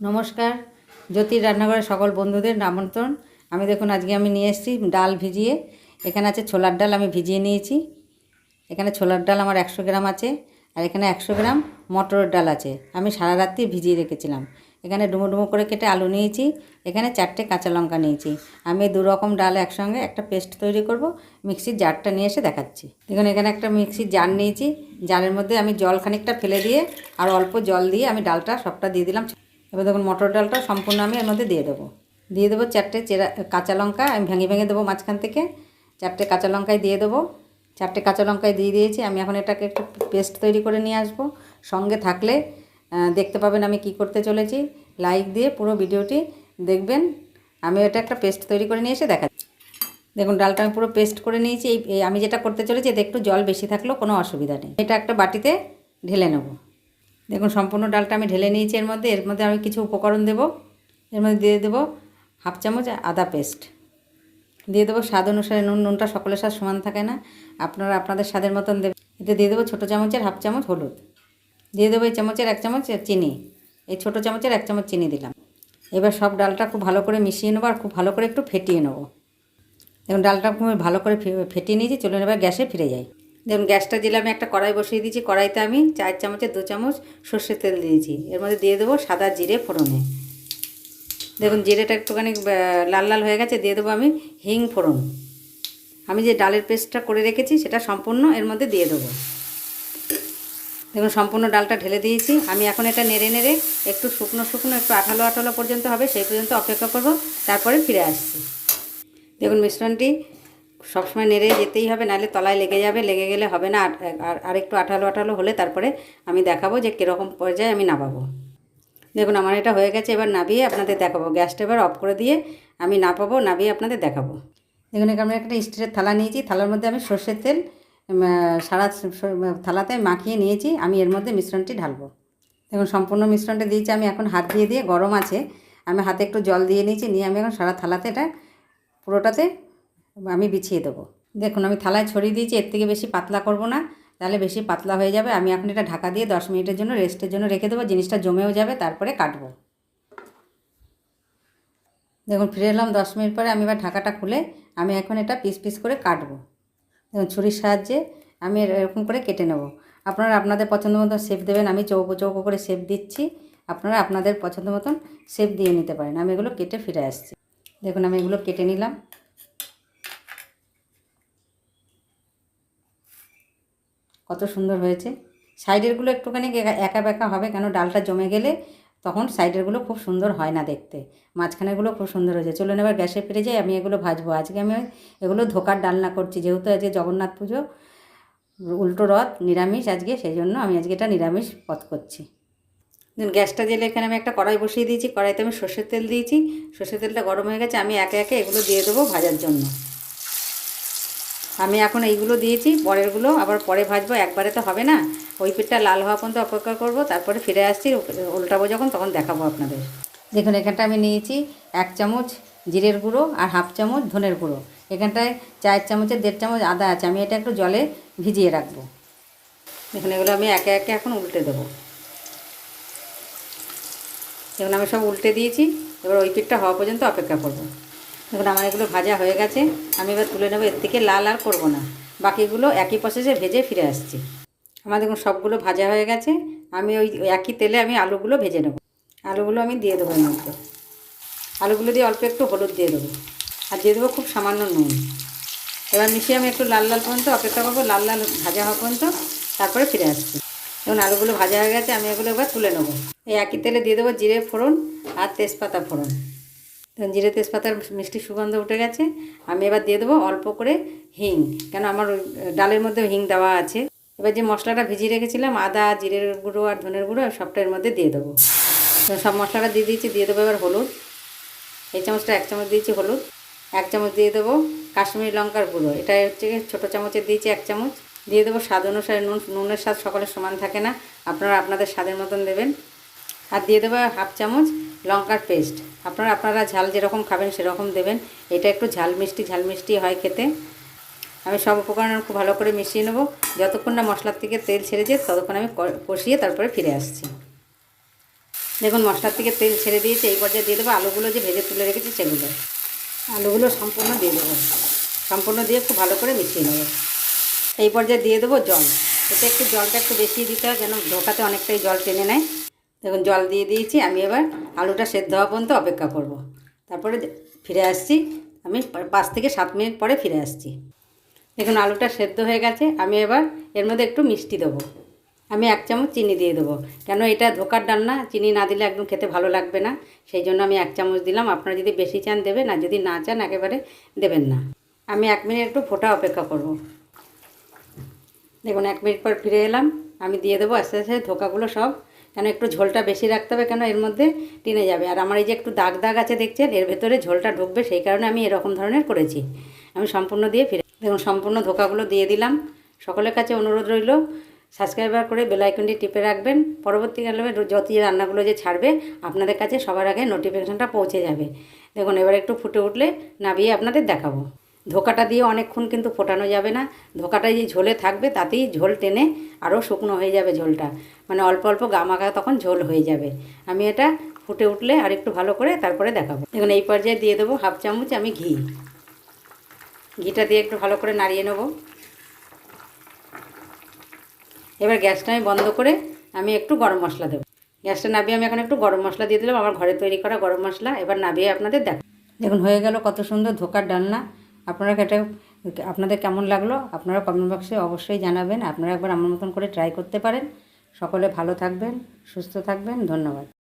নমস্কার। জ্যোতির রান্নাঘরের সকল বন্ধুদের আমন্ত্রণ। আমি দেখুন, আজকে আমি নিয়ে এসেছি ডাল ভিজিয়ে। এখানে আছে ছোলার ডাল, আমি ভিজিয়ে নিয়েছি। এখানে ছোলার ডাল আমার একশো গ্রাম আছে আর এখানে একশো গ্রাম মটরের ডাল আছে। আমি সারা রাত্রি ভিজিয়ে রেখেছিলাম। এখানে ডুমো ডুমো করে কেটে আলু নিয়েছি। এখানে চারটে কাঁচা লঙ্কা নিয়েছি। আমি দু রকম ডাল একসঙ্গে একটা পেস্ট তৈরি করব, মিক্সির জারটা নিয়ে এসে দেখাচ্ছি। দেখুন, এখানে একটা মিক্সির জার নিয়েছি। জারের মধ্যে আমি জল খানিকটা ফেলে দিয়ে আর অল্প জল দিয়ে আমি ডালটা সবটা দিয়ে দিলাম। এবার দেখুন মটর ডালটা সম্পূর্ণ আমি এর মধ্যে দিয়ে দেবো। দিয়ে দেবো চারটে চেরা কাঁচা লঙ্কা, আমি ভেঙে ভেঙে দেবো মাঝখান থেকে। চারটে কাঁচা লঙ্কায় দিয়ে দেবো। চারটে কাঁচা লঙ্কায় দিয়ে দিয়েছি। আমি এখন এটাকে একটু পেস্ট তৈরি করে নিয়ে আসব। সঙ্গে থাকলে দেখতে পাবেন আমি কি করতে চলেছি। লাইক দিয়ে পুরো ভিডিওটি দেখবেন। আমি এটা একটা পেস্ট তৈরি করে নিয়ে এসে দেখাচ্ছি দেখুন, ডালটা আমি পুরো পেস্ট করে নিয়েছি। এই, আমি যেটা করতে চলেছি, এতে একটু জল বেশি থাকলেও কোনো অসুবিধা নেই। এটা একটা বাটিতে ঢেলে নেব। দেখুন, সম্পূর্ণ ডালটা আমি ঢেলে নিয়েছি এর মধ্যে। এর মধ্যে আমি কিছু উপকরণ দেব। এর মধ্যে দিয়ে দেবো হাফ চামচ আদা পেস্ট। দিয়ে দেবো স্বাদ অনুসারে নুন। নুনটা সকলের স্বাদ সমান থাকে না। আপনারা আপনাদের স্বাদের মতন দেবেন। এতে দিয়ে দেবো ছোটো চামচের হাফ চামচ হলুদ। দিয়ে দেবো এই চামচের এক চামচ চিনি। এই ছোটো চামচের এক চামচ চিনি দিলাম। এবার সব ডালটা খুব ভালো করে মিশিয়ে নেব আর খুব ভালো করে একটু ফেটিয়ে নেব। এবং ডালটা খুব ভালো করে ফেটিয়ে নিয়েছি। চলে এবার গ্যাসে ফিরে যাই। দেখুন, গ্যাসটা দিলে আমি একটা কড়াই বসিয়ে দিয়েছি। কড়াইতে আমি চার চামচের দু চামচ সর্ষের তেল দিয়েছি। এর মধ্যে দিয়ে দেবো সাদা জিরে ফোড়নে। দেখুন, জিরেটা একটুখানি লাল লাল হয়ে গেছে, দিয়ে দেবো আমি হিং ফোড়ন। আমি যে ডালের পেস্টটা করে রেখেছি, সেটা সম্পূর্ণ এর মধ্যে দিয়ে দেবো। দেখুন, সম্পূর্ণ ডালটা ঢেলে দিয়েছি। আমি এখন এটা নেড়ে নেড়ে একটু শুকনো শুকনো, একটু আঠালো আঠালো পর্যন্ত হবে, সেই পর্যন্ত অপেক্ষা করব, তারপরে ফিরে আসছি। দেখুন, মিশ্রণটি সবসময় নেড়ে যেতেই হবে, নাহলে তলায় লেগে যাবে, লেগে গেলে হবে না। আর, আর- আর একটু আঠালো আঠালো হলে তারপরে আমি দেখাবো যে কীরকম পর্যায়ে আমি নামাবো। দেখুন, আমার এটা হয়ে গেছে, এবার নাবিয়ে আপনাদের দেখাবো। গ্যাসটা এবার অফ করে দিয়ে আমি নাপাবো নাবিয়ে আপনাদের দেখাবো। দেখুন, এখানে একটা স্টিলের থালা নিয়েছি। থালার মধ্যে আমি সর্ষের তেল সারা থালাতে মাখিয়ে নিয়েছি। আমি এর মধ্যে মিশ্রণটি ঢালবো। দেখুন, সম্পূর্ণ মিশ্রণটা দিয়েছি। আমি এখন হাত দিয়ে দিয়ে গরম আছে। আমি হাতে একটু জল দিয়ে নিয়েছি। নিয়ে আমি এখন সারা থালাতে এটা পুরোটাতে আমি বিছিয়ে দেবো। দেখুন, আমি থালায় ছড়িয়ে দিয়েছি, এর থেকে বেশি পাতলা করব না। তাহলে বেশি পাতলা হয়ে যাবে। আমি এখন এটা ঢাকা দিয়ে দশ মিনিটের জন্য রেস্টের জন্য রেখে দেবো। জিনিসটা জমেও যাবে, তারপরে কাটবো। দেখুন, ফিরে এলাম দশ মিনিট পরে। আমি এবার ঢাকাটা খুলে আমি এখন এটা পিস পিস করে কাটবো। দেখুন, ছুরির সাহায্যে আমি এরকম করে কেটে নেব। আপনারা আপনাদের পছন্দ মতন শেপ দেবেন। আমি চৌকো চৌকো করে শেপ দিচ্ছি। আপনারা আপনাদের পছন্দ মতন শেপ দিয়ে নিতে পারেন। আমি এগুলো কেটে ফিরে আসছি। দেখুন, আমি এগুলো কেটে নিলাম। কত সুন্দর হয়েছে। সাইডেরগুলো একটুখানি একা- বেঁকা হবে কেন? ডালটা জমে গেলে তখন সাইডেরগুলো খুব সুন্দর হয় না দেখতে। মাঝখানেগুলো খুব সুন্দর হয়েছে। চলুন এবার গ্যাসে ফিরে যাই, আমি এগুলো ভাজবো। আজকে আমি এগুলো ধোকার ডালনা করছি। যেহেতু আজকে জগন্নাথ পুজো, উল্টো রথ, নিরামিষ আজকে, সেই জন্য আমি আজকে এটা নিরামিষ পথ করছি। গ্যাসটা জেলে এখানে আমি একটা কড়াই বসিয়ে দিয়েছি। কড়াইতে আমি সর্ষের তেল দিয়েছি। সর্ষের তেলটা গরম হয়ে গেছে। আমি একে একে এগুলো দিয়ে দেবো ভাজার জন্য। আমি এখন এইগুলো দিয়েছি, পরেরগুলো আবার পরে ভাজবো, একবারে তো হবে না। ওই পিঠটা লাল হওয়া পর্যন্ত অপেক্ষা করব, তারপরে ফিরে আসছি উল্টাবো যখন, তখন দেখাবো আপনাদের। দেখুন, এখানটা আমি নিয়েছি এক চামচ জিরের গুঁড়ো আর হাফ চামচ ধনের গুঁড়ো। এখানটায় চার চামচের দেড় চামচ আদা আছে, আমি এটা একটু জলে ভিজিয়ে রাখব। দেখুন, এগুলো আমি একে একে এখন উল্টে দেবো। দেখুন, আমি সব উল্টে দিয়েছি, এবার ওই পিঠটা হওয়া পর্যন্ত অপেক্ষা করব। দেখুন, আমার এগুলো ভাজা হয়ে গেছে। আমি এবার তুলে নেব, এর থেকে লাল আর করব না। বাকিগুলো একই প্রসেসে ভেজে ফিরে আসছি। আমার দেখুন, সবগুলো ভাজা হয়ে গেছে। আমি ওই একই তেলে আমি আলুগুলো ভেজে নেব। আলুগুলো আমি দিয়ে দেবো এর মধ্যে। আলুগুলো দিয়ে অল্প একটু হলুদ দিয়ে দেবো। আর দিয়ে দেবো খুব সামান্য নুন। এবার মিশিয়ে আমি একটু লাল লাল পর্যন্ত, অপেক্ষা করব লাল লাল ভাজা হওয়া পর্যন্ত, তারপরে ফিরে আসছি। এখন আলুগুলো ভাজা হয়ে গেছে, আমি এগুলো এবার তুলে নেব। এই একই তেলে দিয়ে দেবো জিরে ফোড়ন আর তেজপাতা ফোড়ন। জিরে তেজপাতার মিষ্টি সুগন্ধ উঠে গেছে। আমি এবার দিয়ে দেবো অল্প করে হিং, কেন আমার ডালের মধ্যে হিং দেওয়া আছে। এবার যে মশলাটা ভিজিয়ে রেখেছিলাম, আদা, জিরের গুঁড়ো আর ধনের গুঁড়ো সবটা এর মধ্যে দিয়ে দেবো। সব মশলাটা দিয়ে দিয়েছি, দিয়ে দেবো এবার হলুদ। এই চামচটা এক চামচ দিয়েছি হলুদ। এক চামচ দিয়ে দেবো কাশ্মীরি লঙ্কার গুঁড়ো। এটা হচ্ছে ছোটো চামচে দিয়েছি এক চামচ। দিয়ে দেবো স্বাদ অনুসারে নুন, নুনের স্বাদ সকলের সমান থাকে না। আপনারা আপনাদের স্বাদের মতন দেবেন। আর দিয়ে দেবো হাফ চামচ লঙ্কার পেস্ট। আপনারা আপনারা ঝাল যেরকম খাবেন সেরকম দেবেন। এটা একটু ঝাল মিষ্টি ঝাল মিষ্টি হয় খেতে। আমি সব উপকরণ খুব ভালো করে মিশিয়ে নেব। যতক্ষণ না মশলার থেকে তেল ছেড়ে যায়, ততক্ষণ আমি কষিয়ে তারপরে ফিরে আসছি। দেখুন, মশলার থেকে তেল ছেড়ে দিয়েছে, এই পর্যায়ে দিয়ে দেবো আলুগুলো যে ভেজে তুলে রেখেছি সেগুলো। আলুগুলো সম্পূর্ণ দিয়ে দেবো। সম্পূর্ণ দিয়ে খুব ভালো করে মিশিয়ে নেব। এই পর্যায়ে দিয়ে দেবো জল। এতে একটু জলটা একটু বেশি দিতে হয়, যেন ঢোকাতে অনেকটাই জল টেনে নেয়। দেখুন, জল দিয়ে দিয়েছি, আমি এবার আলুটা সেদ্ধ হওয়া পর্যন্ত অপেক্ষা করব। তারপরে ফিরে আসছি, আমি পাঁচ থেকে সাত মিনিট পরে ফিরে আসছি। দেখুন, আলুটা সেদ্ধ হয়ে গেছে, আমি এবার এর মধ্যে একটু মিষ্টি দেবো। আমি এক চামচ চিনি দিয়ে দেবো। কেন, এটা ধোকার ডালনা চিনি না দিলে একদম খেতে ভালো লাগবে না। সেই জন্য আমি এক চামচ দিলাম, আপনারা যদি বেশি চান দেবেন, আর যদি না চান, একেবারে দেবেন না। আমি এক মিনিট একটু ফোটা অপেক্ষা করব। দেখুন, এক মিনিট পর ফিরে এলাম, আমি দিয়ে দেবো আস্তে আস্তে ধোকাগুলো সব। কেন একটু ঝোলটা বেশি রাখতে হবে কেন? এর মধ্যে টেনে যাবে। আর আমার এই যে একটু দাগ দাগ আছে দেখছেন, এর ভেতরে ঝোলটা ঢুকবে, সেই কারণে আমি এরকম ধরনের করেছি। আমি সম্পূর্ণ দিয়ে ফিরে দেখুন, সম্পূর্ণ ধোকাগুলো দিয়ে দিলাম। সকলের কাছে অনুরোধ রইল, সাবস্ক্রাইবার করে বেলাইকনটি টিপে রাখবেন। পরবর্তীকালে যত যে রান্নাগুলো যে ছাড়বে, আপনাদের কাছে সবার আগে নোটিফিকেশানটা পৌঁছে যাবে। দেখুন, এবার একটু ফুটে উঠলে নাবিয়ে আপনাদের দেখাবো। ধোকাটা দিয়ে অনেকক্ষণ কিন্তু ফোটানো যাবে না। ধোকাটা যে ঝোলে থাকবে, তাতেই ঝোল টেনে আরও শুকনো হয়ে যাবে ঝোলটা। মানে অল্প অল্প গামাগা তখন ঝোল হয়ে যাবে। আমি এটা ফুটে উঠলে আর একটু ভালো করে তারপরে দেখাবো। দেখুন, এই পর্যায়ে দিয়ে দেবো হাফ চামচ আমি ঘি। ঘিটা দিয়ে একটু ভালো করে নাড়িয়ে নেব। এবার গ্যাসটা আমি বন্ধ করে আমি একটু গরম মশলা দেবো। গ্যাসটা নাবিয়ে আমি এখন একটু গরম মশলা দিয়ে দিলাম। আমার ঘরে তৈরি করা গরম মশলা এবার নাবিয়ে আপনাদের দেখ দেখুন, হয়ে গেল কত সুন্দর ধোকার ডালনা। আপনারা এটা, আপনাদের কেমন লাগল আপনারা কমেন্ট বক্সে অবশ্যই জানাবেন। আপনারা একবার আমার মতন করে ট্রাই করতে পারেন। সকলে ভালো থাকবেন, সুস্থ থাকবেন, ধন্যবাদ।